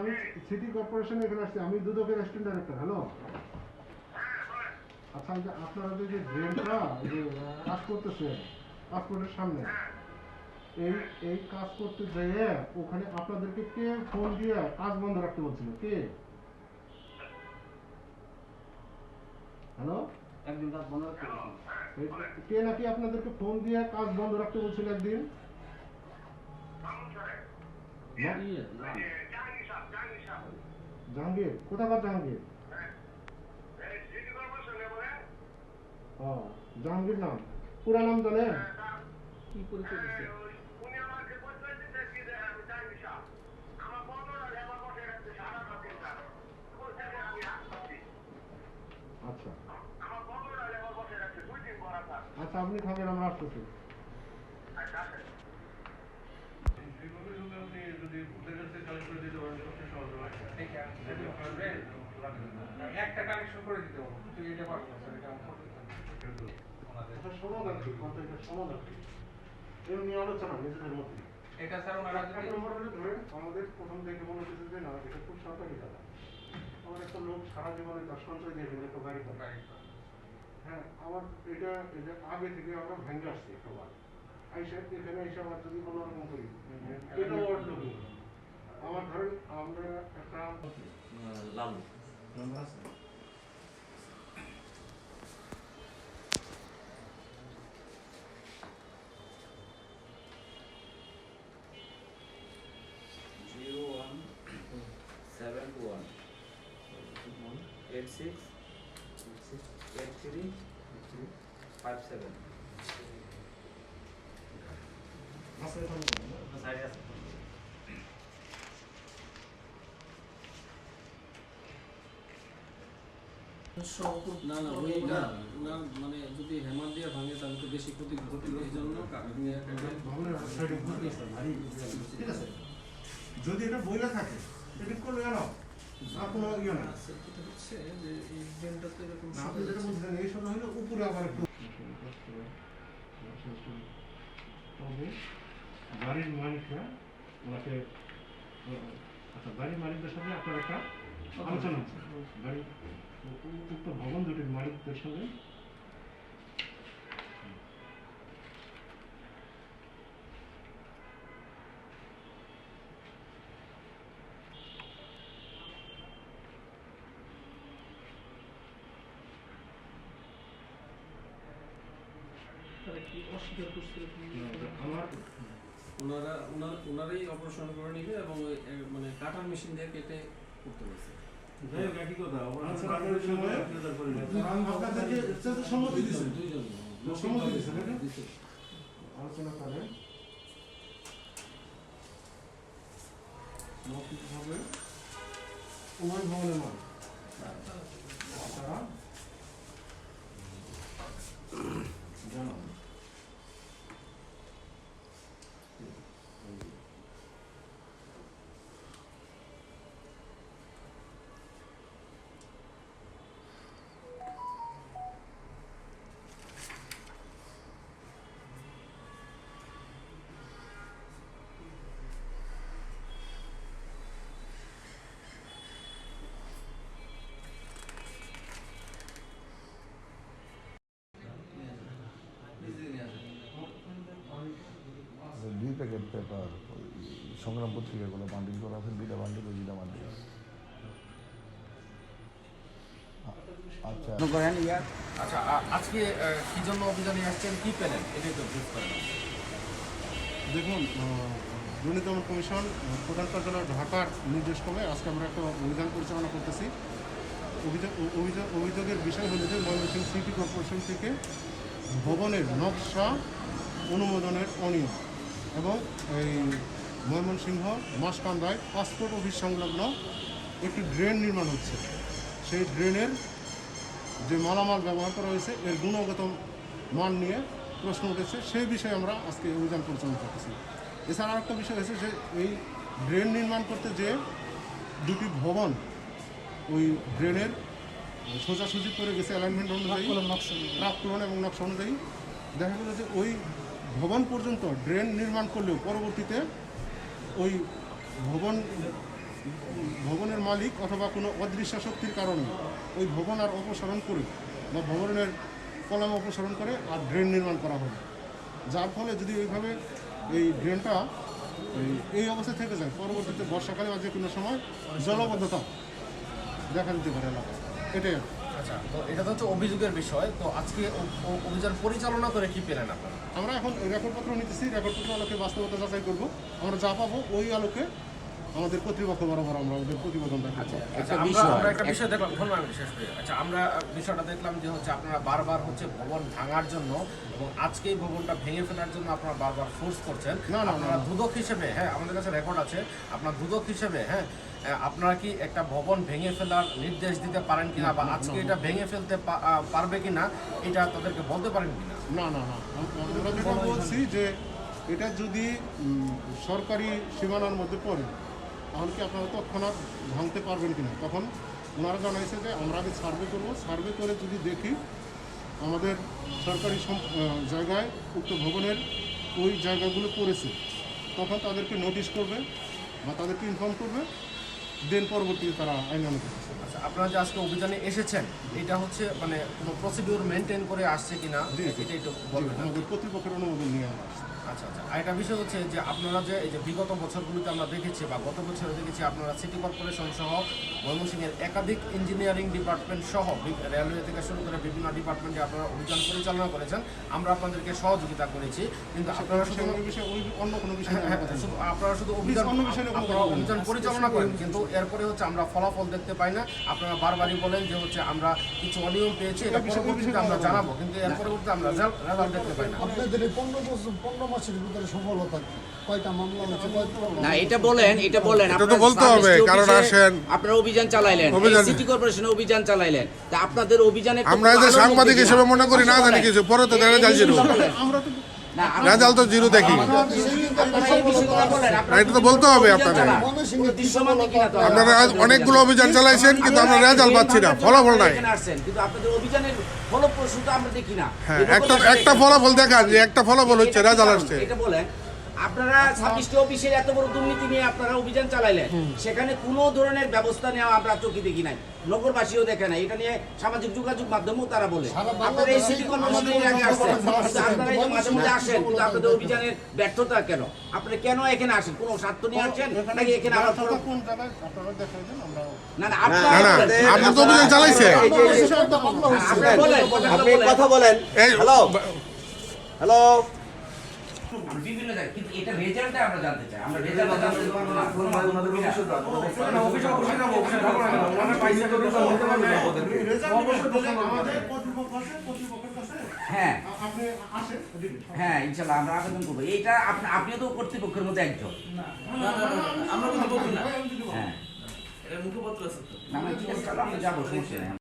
আমি সিটি কর্পোরেশনে এখানে আসছি, আমি দুদকের অ্যাসিস্ট্যান্ট ডাইরেক্টর হ্যালো আচ্ছা আপনারা যে ড্রেনটা কাজ করতেছে। পাসপোর্টের সামনে। এই এই কাজ করতে যেয়ে ওখানে আপনাদেরকে কে ফোন দিয়ে কাজ বন্ধ রাখতে বলছিল? কে? হ্যালো একদিন কাজ বন্ধ রাখতে কে নাকি আপনাদেরকে ফোন দিয়ে কাজ বন্ধ রাখতে বলছিল একদিন? ইয়ে, জাহাঙ্গীর কোথাকার জাহাঙ্গীর? ও জাহাঙ্গীর নাম। পুরা নাম জানেন? কি পরিচয় দিচ্ছে? আচ্ছা। আচ্ছা আপনি থাকেন আমরা আসতেছি। একটা করে দিতে তুই এটা সমাধান এর নিয়ে আলোচনা নিজেদের মধ্যে। এটা স্যার ওনারা যদি নম্বর হলে ধরেন আমাদের প্রথম থেকে মনে হচ্ছে যে না এটা খুব সরকারি জায়গা আমার একটা লোক সারা জীবনে তার সঞ্চয় দিয়ে দিলে একটা গাড়ি হ্যাঁ আমার এটা এটা আগে থেকে আমরা ভেঙে আসছি সবার আইসা এখানে এসে আমার যদি কোনো রকম করি আমার ধরেন আমরা একটা লাল eight six eight three five seven. সাইডে আছে না না ওইটা ওনার মানে যদি হ্যামার দিয়ে ভাঙে তাহলে তো বেশি ক্ষতি এই জন্য ঠিক আছে? যদি এটা বইলে থাকে এটা করলে কোনো ইয়ে না। সেটা হচ্ছে যে এই ড্রেনটাতে আপনি যেটা এই সময় হলে উপরে আবার একটু তবে বাড়ির মালিকরা ওনাকে আচ্ছা বাড়ির মালিকদের সঙ্গে আপনার একটা আলোচনা আছে বাড়ির উক্ত ভবন দুটির মালিকদের সঙ্গে অস্বীকার করছে আমার ওনারা ওনার ওনারাই অপারেশন করে নিবে এবং মানে কাটার মেশিন দিয়ে কেটে করতে আচ্ছা? দিছে। আলোচনা করেন মৌখিকভাবে উভয় ভবনের মালিক সংগ্রাম পত্রিকাগুলো বান্ডিল করা আছে দুইটা বান্ডিল ওই দুইটা বান্ডিল। আচ্ছা। করেন ইয়ার আচ্ছা আজকে কি জন্য অভিযানে আসছেন? কি পেলেন? এটাই তো ব্রিফ করেন দেখুন দুর্নীতি দমন কমিশন প্রধান কার্যালয় ঢাকার নির্দেশক্রমে আজকে আমরা একটা অভিযান পরিচালনা করতেছি। অভিযোগ অভিযোগ অভিযোগের বিষয় হল যে ময়মনসিংহ সিটি কর্পোরেশন থেকে ভবনের নকশা অনুমোদনের অনিয়ম এবং এই ময়মনসিংহ মাসকান্দায় পাসপোর্ট অফিস সংলগ্ন একটি ড্রেন নির্মাণ হচ্ছে। সেই ড্রেনের যে মালামাল ব্যবহার করা হয়েছে এর গুণগত মান নিয়ে প্রশ্ন উঠেছে। সেই বিষয়ে আমরা আজকে অভিযান পরিচালনা করতেছি। এছাড়া আরেকটা বিষয় হয়েছে যে এই ড্রেন নির্মাণ করতে যে দুটি ভবন ওই ড্রেনের সোজাসুজি করে গেছে অ্যালাইনমেন্ট অনুযায়ী প্রাপ্তন এবং নকশা অনুযায়ী। দেখা গেল যে ওই ভবন পর্যন্ত ড্রেন নির্মাণ করলেও পরবর্তীতে ওই ভবন, ভবনের মালিক অথবা কোনো অদৃশ্য শক্তির কারণে ওই ভবন আর অপসারণ করে বা ভবনের কলাম অপসারণ করে আর ড্রেন নির্মাণ করা হবে যার ফলে যদি ওইভাবে এই ড্রেনটা এই- অবস্থায় থেকে যায়, পরবর্তীতে বর্ষাকালে বা যে কোনো সময় জলবদ্ধতা দেখা দিতে পারে এলাকায় এটাই। আচ্ছা তো এটা তো হচ্ছে অভিযোগের বিষয়। তো আজকে অভিযান পরিচালনা করে কি আমরা এখন রেকর্ডপত্র নিতেছি রেকর্ডপত্র আলোকে বাস্তবতা যাচাই করব। আমরা যা পাবো ওই আলোকে আমাদের কর্তৃপক্ষ বরাবর আমরা আমাদের প্রতিবেদন আচ্ছা আমরা বিষয়- আমরা একটা বিষয় দেখলাম ধরুন আমি শেষ করি। আচ্ছা আমরা বিষয়টা দেখলাম যে হচ্ছে আপনারা বারবার হচ্ছে ভবন ভাঙার জন্য এবং আজকে এই ভবনটা ভেঙে ফেলার জন্য আপনারা বারবার ফোর্স করছেন। না, না, না, আপনারা দুদক হিসেবে হ্যাঁ আমাদের কাছে রেকর্ড আছে আপনার দুদক হিসেবে হ্যাঁ আপনারা কি একটা ভবন ভেঙে ফেলার নির্দেশ দিতে পারেন কিনা বা আজকে এটা ভেঙে ফেলতে পারবে কিনা এটা তাদেরকে বলতে পারেন কিনা? না না না। আম- আমরা যেটা বলছি যে এটা যদি সরকারি সীমানার মধ্যে পড়ে তাহলে কি আপনারা তৎক্ষণাৎ ভাঙতে পারবেন কিনা? তখন ওনারা জানাইছে যে আমরা আগে সার্ভে করব। সার্ভে করে যদি দেখি আমাদের সরকারি জায়গায় উক্ত ভবনের ওই জায়গাগুলো পড়েছে তখন তাদেরকে নোটিশ করবে বা তাদেরকে ইনফর্ম করবে। দেন পরবর্তীতে তারা করবে। আচ্ছা আপনারা যে আজকে অভিযানে এসেছেন এটা হচ্ছে মানে কোনো প্রসিডিউর মেনটেন করে আসছে কিনা। এটা একটু বলবেন। আমাদের কর্তৃপক্ষের অনুমোদন নিয়ে আমরা। আচ্ছা আচ্ছা। আরেকটা বিষয় হচ্ছে যে আপনারা যে এই যে বিগত বছরগুলিতে আমরা দেখেছি বা গত বছরে দেখেছি আপনারা সিটি কর্পোরেশন সহ ময়মনসিংহের একাধিক ইঞ্জিনিয়ারিং ডিপার্টমেন্ট সহ রেলওয়ে থেকে শুরু করে বিভিন্ন ডিপার্টমেন্টে আপনারা অভিযান পরিচালনা করেছেন। আমরা আপনাদেরকে সহযোগিতা করেছি। কিন্তু আপনারা শুধু সেই বিষয়ে ওই অন্য কোনো বিষয় হ্যাঁ, শুধু। আপনারা শুধু অভিযান অন্য বিষয় আপনারা। অভিযান পরিচালনা করেন। কিন্তু এরপরে হচ্ছে আমরা ফলাফল দেখতে পাই না। আপনারা বারবারই বলেন যে হচ্ছে আমরা কিছু অনিয়ম পেয়েছি। এটা পরবর্তীতে আমরা জানাব। কিন্তু এর পরবর্তীতে আমরা রেজাল্ট দেখতে পাই না। আপনাদের পনেরো বছর পনেরো মাসের ভিতরে সফলতা কয়টা মামলা হচ্ছে না এটা বলেন এটা বলেন। তো বলতে হবে, কারণ আসেন। আপনারা অভিযান চালাইলেন সিটি কর্পোরেশনে অভিযান চালাইলেন। তা আপনাদের অভিযানে আমরা যে সাংবাদিক হিসেবে মনে করি না জানি কিছু পরে তো দেখা যায় আমরা তো রেজাল্ট তো জিরো দেখি। এটা তো বলতে হবে আপনাদের। আপনারা অনেকগুলো অভিযান চালাইছেন কিন্তু আমরা রেজাল্ট পাচ্ছি না ফলাফল নাই। হ্যাঁ একটা একটা ফলাফল দেখান যে একটা ফলাফল হচ্ছে রেজাল্ট আসছে। আপনারা ছাব্বিশটি অফিসের এত বড় দুর্নীতি নিয়ে আপনারা অভিযান চালাইলেন সেখানে কোনো ধরনের ব্যবস্থা নেওয়া আমরা চোখে দেখি নাই। নগরবাসীও দেখে নাই। এটা নিয়ে সামাজিক যোগাযোগ মাধ্যমেও তারা বলে। আপনারা এই সিটি কর্পোরেশনের আগে আসছেন আপনারা এই মাঝে মধ্যে আসেন কিন্তু আপনাদের অভিযানের ব্যর্থতা কেন? আপনারা কেন এখানে আসেন? কোনো স্বার্থ নিয়ে আসছেন নাকি এখানে আবার ব্যর্থতা কোন জায়গায়? আপনারা দেখাই দেন আমরা না না। আপনি তো অভিযান চালাইছে আপনারা বলেন। কথাগুলো বলেন। কথা বলেন। হ্যালো? বিভিন্ন জায়গায় কিন্তু এটা রেজাল্টটা আমরা জানতে চাই। আমরা রেজাল্টটা জানতে পারব না। কোনো মাধ্যমে কিনা। আমাদের কর্তৃপক্ষ আছে কর্তৃপক্ষের কাছে হ্যাঁ। আপনি আসেন হ্যাঁ ইনশাল্লাহ আমরা আবেদন করব। এইটা আপনি আপনিও তো কর্তৃপক্ষের মধ্যে একজন। আমরা কিন্তু না। হ্যাঁ। এর মুখপত্র আছে তো। না, না, ঠিক আছে, তাহলে আমরা যাব সমস্যা নেই।